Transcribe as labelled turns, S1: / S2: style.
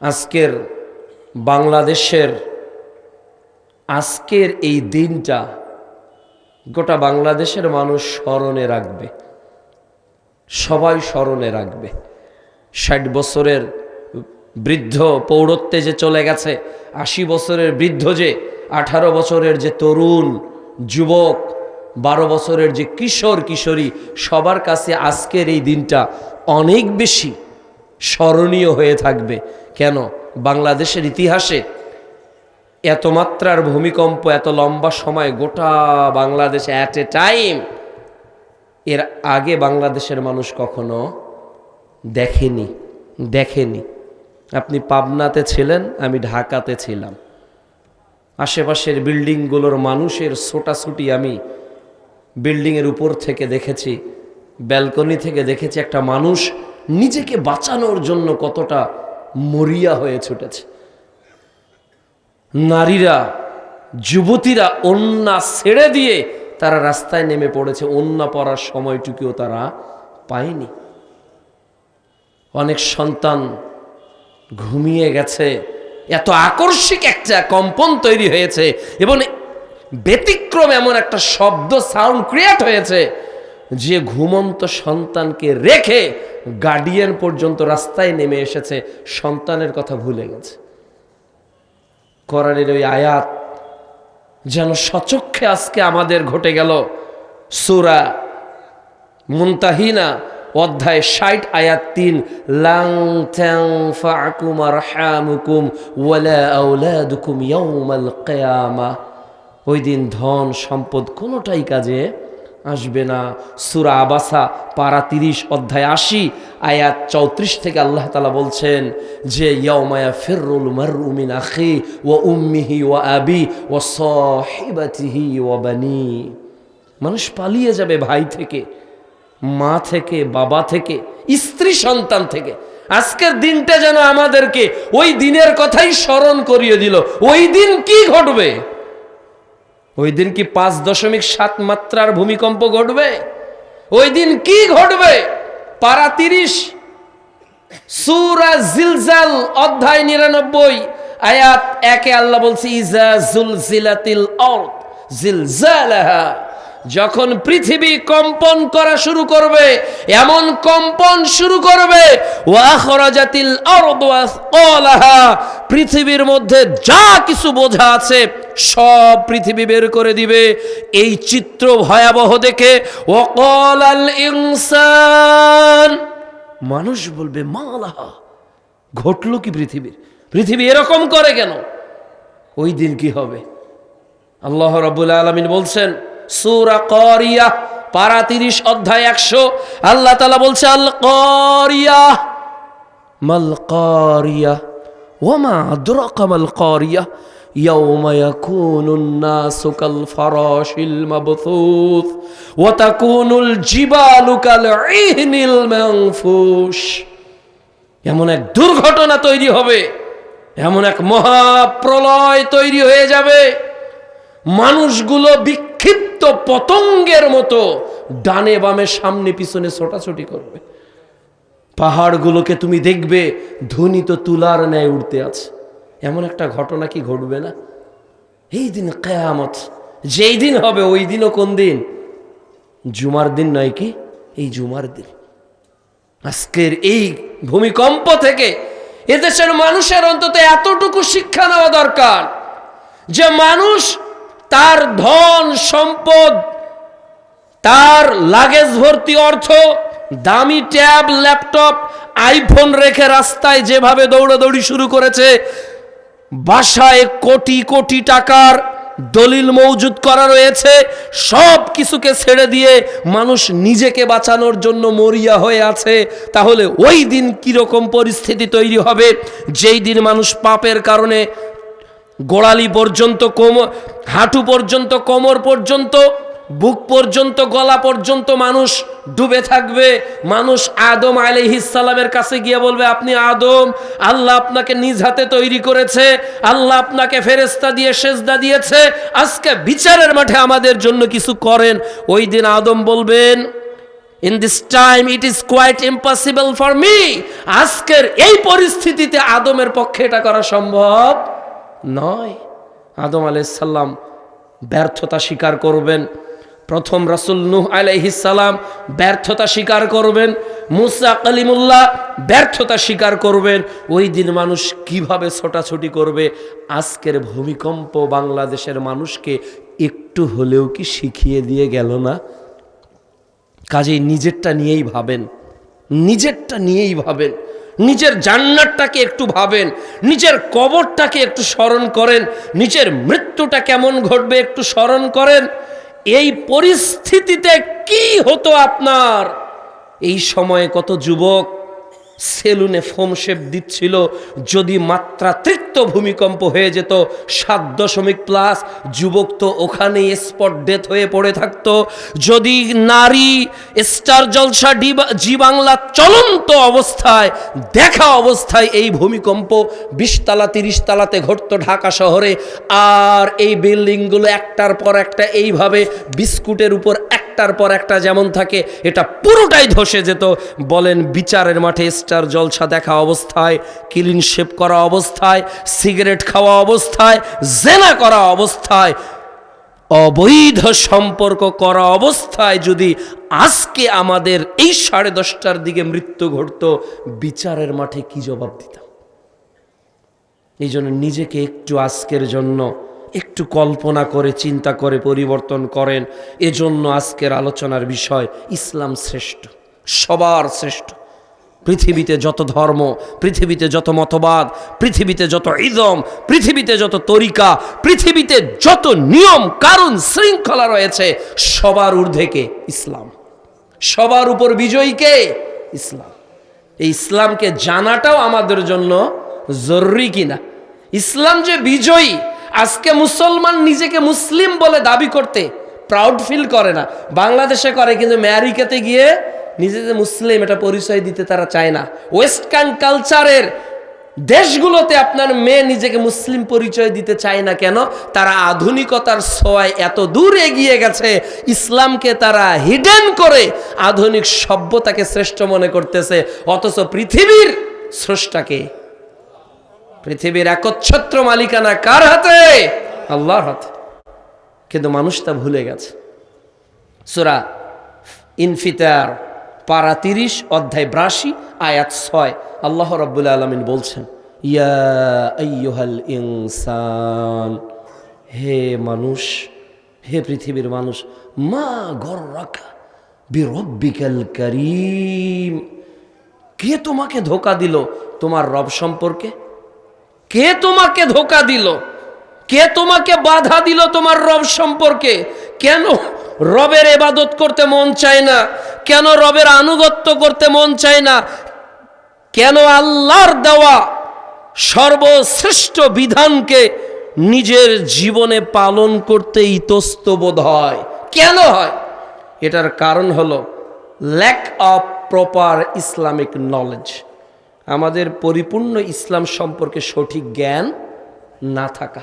S1: আজকের বাংলাদেশের, আজকের এই দিনটা গোটা বাংলাদেশের মানুষ স্মরণে রাখবে। সবাই স্মরণে রাখবে। ষাট বছরের বৃদ্ধ পৌরত্বে যে চলে গেছে, আশি বছরের বৃদ্ধ যে, আঠারো বছরের যে তরুণ যুবক, বারো বছরের যে কিশোর কিশোরী, সবার কাছে আজকের এই দিনটা অনেক বেশি স্মরণীয় হয়ে থাকবে। কেন? বাংলাদেশের ইতিহাসে এত মাত্রার ভূমিকম্প, এত লম্বা সময় গোটা বাংলাদেশে অ্যাট এ টাইম এর আগে বাংলাদেশের মানুষ কখনো দেখেনি দেখেনি। আপনি পাবনাতে ছিলেন, আমি ঢাকাতে ছিলাম। আশেপাশের বিল্ডিংগুলোর মানুষের ছোটাছুটি আমি বিল্ডিংয়ের উপর থেকে দেখেছি, ব্যালকনি থেকে দেখেছি একটা মানুষ নিজেকে বাঁচানোর জন্য কতটা মরিয়া হয়ে ছুটেছে। নারীরা, যুবতীরা অন্যা ছেড়ে দিয়ে তারা রাস্তায় নেমে পড়েছে। অন্যা পড়ার সময়টুকুও তারা পায়নি। অনেক সন্তান ঘুমিয়ে গেছে। এত আকর্ষিক একটা কম্পন তৈরি হয়েছে এবং ব্যতিক্রম এমন একটা শব্দ, সাউন্ড ক্রিয়েট হয়েছে। যে ঘুমন্ত সন্তানকে রেখে গার্ডিয়ান পর্যন্ত রাস্তায় নেমে এসেছে, সন্তানের কথা ভুলে গেছে। কোরআনের ওই আয়াত যেন সচক্ষে আজকে আমাদের ঘটে গেল। সুরা মুনতাহিনা, অধ্যায় ষাট, আয়াত তিন, লাং কিয়ামা। ওই দিন ধন সম্পদ কোনোটাই কাজে আসবে না। সুরা আবাসা, পারা তিরিশ, অধ্যায় আশি, আয়াত চৌত্রিশ থেকে আল্লাহ তালা বলছেন যে ইয়মায়া ফিরুল মারুমিন আখি ও উম্মিহি ও আবি ও সহিবাতিহি ও বানি। মানুষ পালিয়ে যাবে ভাই থেকে, মা থেকে, বাবা থেকে, স্ত্রী সন্তান থেকে। আজকের দিনটা যেন আমাদেরকে ওই দিনের কথাই স্মরণ করিয়ে দিল। ওই দিন কি ঘটবে? ওই দিন কি পাঁচ দশমিক সাত মাত্রার ভূমিকম্প ঘটবে? ওই দিন কি ঘটবে? পারা তিরিশ। সুরা জিলজাল অধ্যায় নিরানব্বই। আয়াত একে আল্লাহ বলছি, ইজা জুলজিলাতিল অর্থ জিলজালাহা। যখন পৃথিবী কম্পন করা শুরু করবে, এমন কম্পন শুরু করবে পৃথিবীর মধ্যে যা কিছু বোঝা আছে সব পৃথিবী বের করে দিবে। এই চিত্র ভয়াবহ দেখে ওয়াকালাল ইনসান। মানুষ বলবে, মালাহা, ঘটলো কি পৃথিবীর? পৃথিবী এরকম করে কেন? ওই দিন কি হবে? আল্লাহ রাব্বুল আলামিন বলছেন, সূরা করিয়া, পারা তিরিশ অধ্যায় একশো। আল্লাহ তালা বলছে, আল করিয়া, মাল করিয়া ওমা আদরাকা মাল করিয়া। يوم يكون الناس كالفراش المبثوث وتكون الجبال كالعهن المنفوش এমন এক দুর্ঘটনা তৈরি হবে এমন এক মহাপ্রলয় তৈরি হয়ে যাবে মানুষগুলো বিক্ষিপ্ত পতঙ্গের মতো ডানে বামে সামনে পিছনে ছোটাছুটি করবে পাহাড়গুলোকে তুমি দেখবে ধ্বনিত তুলার ন্যায় উঠতে আছে এমন একটা ঘটনা কি ঘটবে না? এই দিন কেয়ামত, যেই দিন হবে, ওই দিনও কোন দিন? জুমার দিন নয় কি? এই জুমার দিন। আজকের এই ভূমিকম্প থেকে এদেশের মানুষের অন্তত এতটুকু শিক্ষা নেওয়া দরকার যে মানুষ তার ধন, সম্পদ, তার লাগেজ ভর্তি অর্থ, দামি ট্যাব, ল্যাপটপ আইফোন রেখে রাস্তায় যেভাবে দৌড়াদৌড়ি শুরু করেছে বাসায় কোটি কোটি টাকার দলিল মজুদ করা রয়েছে। সব কিছুকে ছেড়ে দিয়ে মানুষ নিজেকে বাঁচানোর জন্য মরিয়া হয়ে আছে। তাহলে ওই দিন কীরকম পরিস্থিতি তৈরি হবে? যেই দিন মানুষ পাপের কারণে গোড়ালি পর্যন্ত, কোমর, হাঁটু পর্যন্ত, কোমর পর্যন্ত বুক পর্যন্ত, গলা পর্যন্ত মানুষ ডুবে থাকবে। মানুষ আদম আলাইহিসালামের কাছে গিয়ে বলবে, আপনি আদম, আল্লাহ আপনাকে নিজ হাতে তৈরি করেছে, আল্লাহ আপনাকে ফেরেস্তা দিয়ে সেজদা দিয়েছে, আজকে বিচারের মাঠে আমাদের জন্য কিছু করেন। ওই দিন আদম বলবেন in this time it is quite impossible for me আজকের এই পরিস্থিতিতে আদমের পক্ষে এটা করা সম্ভব নয়। আদম আলাইসাল্লাম ব্যর্থতা স্বীকার করবেন। প্রথম রাসুল নুহ আলাইহিসাল্লাম ব্যর্থতা স্বীকার করবেন, মুসা কালিমুল্লাহ ব্যর্থতা স্বীকার করবেন, ওই দিন মানুষ কীভাবে ছোটাছুটি করবে? আজকের ভূমিকম্প বাংলাদেশের মানুষকে একটু হলেও কি শিখিয়ে দিয়ে গেল না? কাজেই নিজেরটা নিয়েই ভাবেন, নিজেরটা নিয়েই ভাবেন, নিজের জান্নাতটাকে একটু ভাবেন, নিজের কবরটাকে একটু স্মরণ করেন, নিজের মৃত্যুটা কেমন ঘটবে একটু স্মরণ করেন। এই পরিস্থিতিতে কি হতো আপনার? এই সময়ে কত যুবক সেলুনে ফোম শেপ দিচ্ছিল। যদি মাত্রাতিরিক্ত ভূমিকম্প হয়ে যেত, সাত দশমিক প্লাস, যুবক তো ওখানেই স্পট ডেথ হয়ে পড়ে থাকতো। যদি নারী, স্টার জলসা জি বাংলা চলন্ত অবস্থায়, দেখা অবস্থায় এই ভূমিকম্প বিশ তালা তিরিশ তালাতে ঘটতো ঢাকা শহরে, আর এই বিল্ডিংগুলো একটার পর একটা এইভাবে বিস্কুটের উপর একটার পর একটা যেমন থাকে, এটা পুরোটাই ধসে যেত। বলেন, বিচারের মাঠে স্টার জলসা দেখা অবস্থায়, ক্লিন শেপ করা অবস্থায়, সিগারেট খাওয়া অবস্থায়, জেনা করা অবস্থায়, অবৈধ সম্পর্ক করা অবস্থায় যদি আজকে আমাদের এই সাড়ে দশটার দিকে মৃত্যু ঘটতো, বিচারের মাঠে কি জবাব দিতাম? এই জন্য নিজেকে একটু আজকের জন্য একটু কল্পনা করে, চিন্তা করে, পরিবর্তন করেন। এজন্য আজকের আলোচনার বিষয় ইসলাম শ্রেষ্ঠ, সবার শ্রেষ্ঠ। পৃথিবীতে যত ধর্ম, পৃথিবীতে যত মতবাদ, পৃথিবীতে যত ইদম, পৃথিবীতে যত তরিকা, পৃথিবীতে যত নিয়ম, কারণ, শৃঙ্খলা রয়েছে, সবার ঊর্ধ্বে ইসলাম। সবার উপর বিজয়ী কে? ইসলাম। এই ইসলামকে জানাটাও আমাদের জন্য জরুরি কিনা? ইসলাম যে বিজয়ী আজকে মুসলমান নিজেকে মুসলিম বলে দাবি করতে প্রাউড ফিল করে না। বাংলাদেশে করে, কিন্তু আমেরিকাতে গিয়ে নিজেদের মুসলিম এটা পরিচয় দিতে তারা চায় না। ওয়েস্টার্ন কালচারের দেশগুলোতে আপনার মেয়ে নিজেকে মুসলিম পরিচয় দিতে চায় না কেন? তারা আধুনিকতার ছোঁয়ায় এত দূর এগিয়ে গেছে, ইসলামকে তারা হিডেন করে আধুনিক সভ্যতাকে শ্রেষ্ঠ মনে করতেছে, অথচ পৃথিবীর স্রষ্টাকে পৃথিবীর একচ্ছত্র মালিকানা কার হাতে? আল্লাহর হাতে। কিন্তু মানুষ তা ভুলে গেছে। সুরা ইনফিতার, পারা তিরিশ, অধ্যায় ব্রাশি, আয়াত ছয়। আল্লাহ রব্বুল আলমিন বলছেন, ইয়া আইয়ুহাল ইনসান, হে মানুষ, হে পৃথিবীর মানুষ, মা গর রাখা বিরব্বিকাল করিম, কে তোমাকে ধোকা দিল তোমার রব সম্পর্কে? কে তোমাকে ধোকা দিল? কে তোমাকে বাধা দিল তোমার রব সম্পর্কে? কেন রবের এবাদত করতে মন চায় না? কেন রবের আনুগত্য করতে মন চায় না? কেন আল্লাহর দেওয়া সর্বশ্রেষ্ঠ বিধানকে নিজের জীবনে পালন করতে ইতস্ত বোধ হয়? কেন হয়? এটার কারণ হলো lack of proper Islamic knowledge আমাদের পরিপূর্ণ ইসলাম সম্পর্কে সঠিক জ্ঞান না থাকা।